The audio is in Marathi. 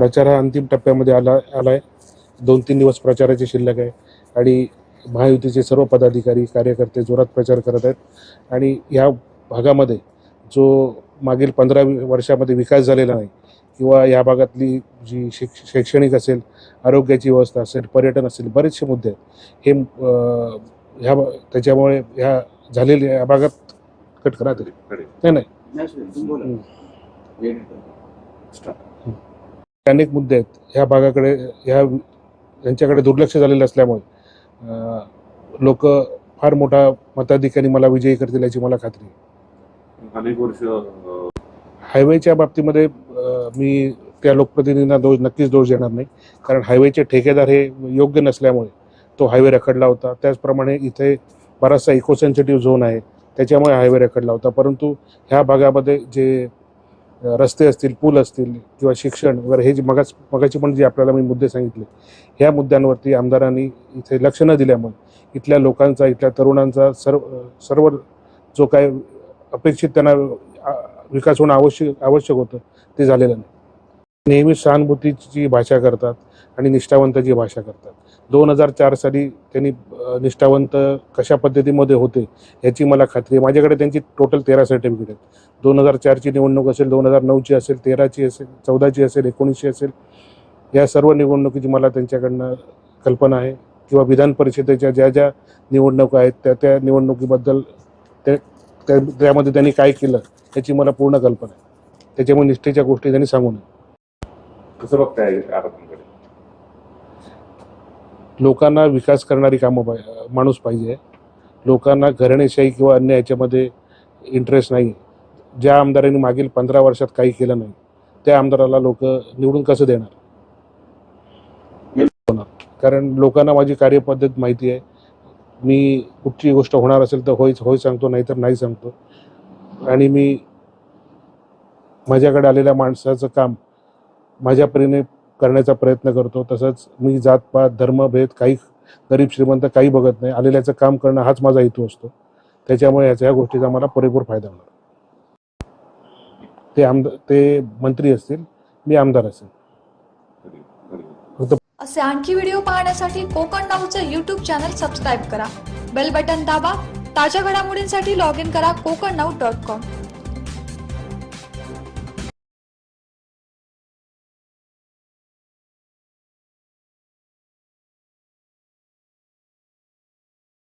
प्रचार हा अंतिम टप्प्यामध्ये आला आला आहे दोन तीन दिवस प्रचाराची शिल्लक आहे. आणि महायुतीचे सर्व पदाधिकारी कार्यकर्ते जोरात प्रचार करत आहेत. आणि या भागामध्ये जो मागील पंधरा वर्षामध्ये विकास झालेला नाही किंवा या भागातली जी शिक शैक्षणिक असेल आरोग्याची व्यवस्था असेल पर्यटन असेल बरेचसे मुद्दे आहेत. हे ह्या त्याच्यामुळे ह्या झालेल्या या भागात कट करा तरी. नाही नाही. अनेक मुद्दे आहेत. ह्या भागाकडे ह्या यांच्याकडे दुर्लक्ष झालेलं असल्यामुळे लोक फार मोठा मताधिकारी मला विजयी करतील याची मला खात्री अनेक वर्ष हायवेच्या बाबतीमध्ये मी त्या लोकप्रतिनिधींना दोष नक्कीच दोष देणार नाही. कारण हायवेचे ठेकेदार हे योग्य नसल्यामुळे तो हायवे रखडला होता. त्याचप्रमाणे इथे बराचसा इको सेन्सिटिव्ह झोन आहे. त्याच्यामुळे हायवे रखडला होता. परंतु ह्या भागामध्ये जे रस्ते असतील पूल असतील किंवा शिक्षण वगैरे हे जे मगाच मगाची पण जे आपल्याला मी मुद्दे सांगितले ह्या मुद्द्यांवरती आमदारांनी इथे लक्ष न दिल्यामुळे इथल्या लोकांचा इथल्या तरुणांचा सर्व सर्व जो काय अपेक्षित त्यांना विकास होणं आवश्यक आवश्यक होतं ते झालेलं नाही. नेहमी सहानुभूतीची भाषा करतात आणि निष्ठावंताची भाषा करतात. दोन हजार चार साली त्यांनी निष्ठावंत कशा पद्धतीमध्ये होते याची मला खात्री आहे. माझ्याकडे त्यांची टोटल तेरा सर्टिफिकेट आहेत. दोन हजार चारची निवडणूक असेल दोन हजार नऊची असेल तेराची असेल चौदाची असेल एकोणीसशे असेल या सर्व निवडणुकीची मला त्यांच्याकडनं कल्पना आहे. किंवा विधान परिषदेच्या ज्या ज्या निवडणुका आहेत त्या त्या निवडणुकीबद्दल ते त्या- त्यामध्ये त्यांनी काय केलं याची मला पूर्ण कल्पना आहे. त्याच्यामुळे निष्ठेच्या गोष्टी त्यांनी सांगू नये कसं बघताय आरोपांकडे लोकांना विकास करणारी कामं पाहि माणूस पाहिजे. लोकांना घराणेशाही किंवा अन्य याच्यामध्ये इंटरेस्ट नाही ज्या आमदारांनी मागील पंधरा वर्षात काही केलं नाही त्या आमदाराला लोक निवडून कसं देणार? होणार. कारण लोकांना माझी कार्यपद्धत माहिती आहे. मी कुठची गोष्ट होणार असेल तर होय होय सांगतो नाहीतर नाही सांगतो. आणि मी माझ्याकडे आलेल्या माणसाचं काम माझ्या परीने करण्याचा प्रयत्न करतो. तसंच मी जातपात धर्मभेद काही गरीब श्रीमंत काही बघत नाही. आलेल्याचं काम करणं हाच माझा हेतू असतो. त्याच्यामुळे याच्या ह्या गोष्टीचा मला पुरेपूर फायदा होणार. ते आमदार ते मंत्री असतील मी आमदार असेल. असे आणखी व्हिडिओ पाहण्यासाठी कोकण नाऊचं यूट्यूब चॅनल सबस्क्राईब करा. बेल बटन दाबा. ताज्या घडामोडींसाठी लॉग इन करा कोकण नाऊ डॉट कॉम